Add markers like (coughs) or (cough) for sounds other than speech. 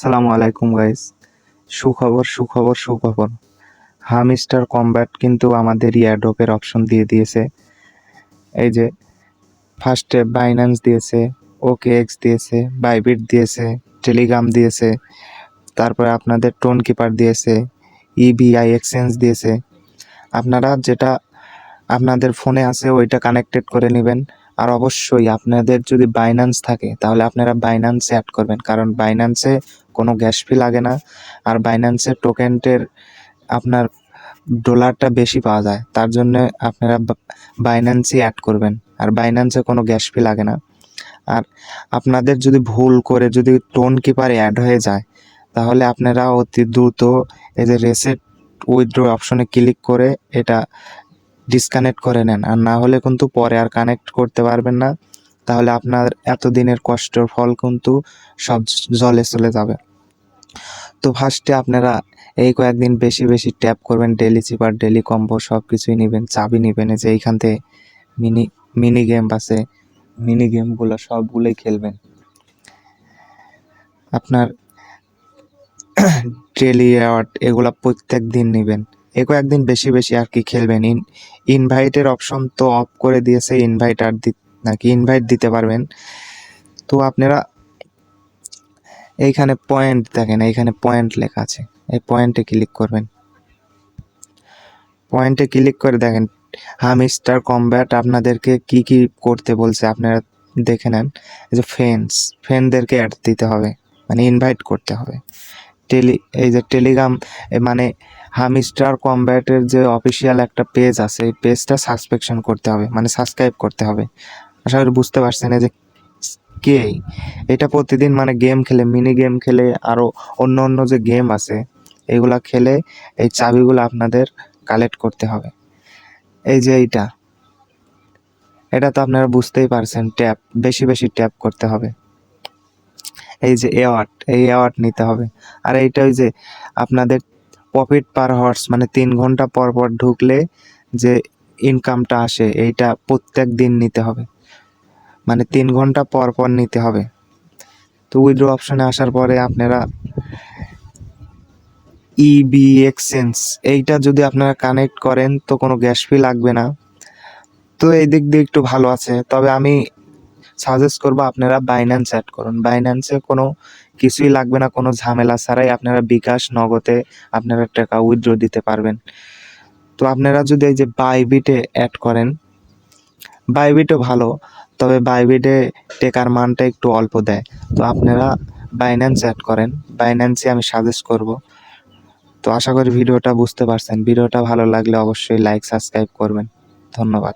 সালামু আলাইকুম গাইস সুখবর সুখবর সুখবর। হামিস্টার কম্ব্যাট কিন্তু আমাদের ইয়ারড্রপের অপশন দিয়ে দিয়েছে। এই যে ফার্স্টে বাইন্যান্স দিয়েছে ওকে এক্স দিয়েছে বাইবিট দিয়েছে টেলিগ্রাম দিয়েছে, তারপরে আপনাদের টোন কিপার দিয়েছে ইবিআই এক্সচেঞ্জ দিয়েছে। আপনারা যেটা আপনাদের ফোনে আছে, ওইটা কানেক্টেড করে নেবেন। আর অবশ্যই আপনাদের যদি বাইন্যান্স থাকে, তাহলে আপনারা বাইন্যান্সে অ্যাড করবেন। কারণ বাইন্যান্সে কোনো গ্যাস ফি লাগে না। আর বাইন্যান্সের টোকেনটের আপনার ডলারটা বেশি পাওয়া যায়। তার জন্য আপনারা বাইন্যান্সই অ্যাড করবেন। আর বাইন্যান্সে কোনো গ্যাস ফি লাগে না। আর আপনাদের যদি ভুল করে যদি টোন কিপারে অ্যাড হয়ে যায়, তাহলে আপনারা অতি দ্রুত এই যে রেসেট উইথড্র অপশনে ক্লিক করে এটা ডিসকানেক্ট করে নেন। আর না হলে কিন্তু পরে আর কানেক্ট করতে পারবেন না। তাহলে আপনার এতদিনের কষ্টের ফল কিন্তু সব জলে চলে যাবে। তো ফার্স্টে আপনারা এই কয়েকদিন বেশি বেশি ট্যাপ করবেন ডেলি চিপার ডেলি কম্বো সব কিছুই নেবেন, চাবি নেবেন যে এইখান থেকে মিনি মিনি গেম আছে মিনি গেমগুলো সবগুলোই খেলবেন। আপনার (coughs) ডেলি অ্যাওয়ার্ড এগুলা প্রত্যেক দিন নেবেন। এ কয়েকদিন বেশি বেশি আর কি খেলবেন। ইন ইনভাইটের অপশন তো অফ করে দিয়েছে ইনভাইট আর দি, নাকি ইনভাইট দিতে পারবেন। তো আপনারা এইখানে পয়েন্ট দেখেন, এইখানে পয়েন্ট লেখা আছে। এই পয়েন্টে ক্লিক করবেন। পয়েন্টে ক্লিক করে দেখেন হামিস্টার কমব্যাট আপনাদেরকে কি কি করতে বলছে আপনারা দেখে নেন। এই যে ফ্রেন্ডস ফ্রেন্ডদেরকে অ্যাড দিতে হবে মানে ইনভাইট করতে হবে। টেলি এই যে টেলিগ্রাম মানে হামিস্টার কমব্যাটের যে অফিসিয়াল একটা পেজ আছে, এই পেজটা সাবস্ক্রিপশন করতে হবে মানে সাবস্ক্রাইব করতে হবে। আশা করি বুঝতে পারছেন, এই যে কে এটা প্রতিদিন মানে গেম খেলে মিনি গেম খেলে আরও অন্য অন্য যে গেম আছে, এগুলা খেলে এই চাবিগুলো আপনাদের কালেক্ট করতে হবে। এই যে এইটা, এটা তো আপনারা বুঝতেই পারছেন ট্যাপ বেশি বেশি ট্যাপ করতে হবে। এই যে অ্যাওয়ার্ড এই অ্যাওয়ার্ড নিতে হবে। আর এইটা ওই যে আপনাদের প্রফিট পার হর্স মানে তিন ঘণ্টা পর পর ঢুকলে যে ইনকামটা আসে, এইটা প্রত্যেক দিন নিতে হবে। মানে তিন ঘণ্টা পর পর নিতে হবে। তো উইড্রো অপশানে আসার পরে আপনারা ইবি এক্সচেঞ্জ এইটা যদি আপনারা কানেক্ট করেন তো কোনো গ্যাস ফি লাগবে না। তো এই দিক দিয়ে একটু ভালো আছে। তবে আমি সাজেস্ট করব আপনারা বাইন্যান্স অ্যাড করুন। বাইন্যান্সে কোনো কিছুই লাগবে না, কোনো ঝামেলা ছাড়াই আপনারা বিকাশ নগদে আপনারা টাকা উইথড্র দিতে পারবেন। তো আপনারা যদি এই যে বাইবিটে অ্যাড করেন বাইবিটও ভালো। তবে বাইবিটে টেকার মানটা একটু অল্প দেয়। তো আপনারা বাইন্যান্স অ্যাড করেন। বাইন্যান্সে আমি সাজেস্ট করব। তো আশা করি ভিডিওটা বুঝতে পারছেন। ভিডিওটা ভালো লাগলে অবশ্যই লাইক সাবস্ক্রাইব করবেন। ধন্যবাদ।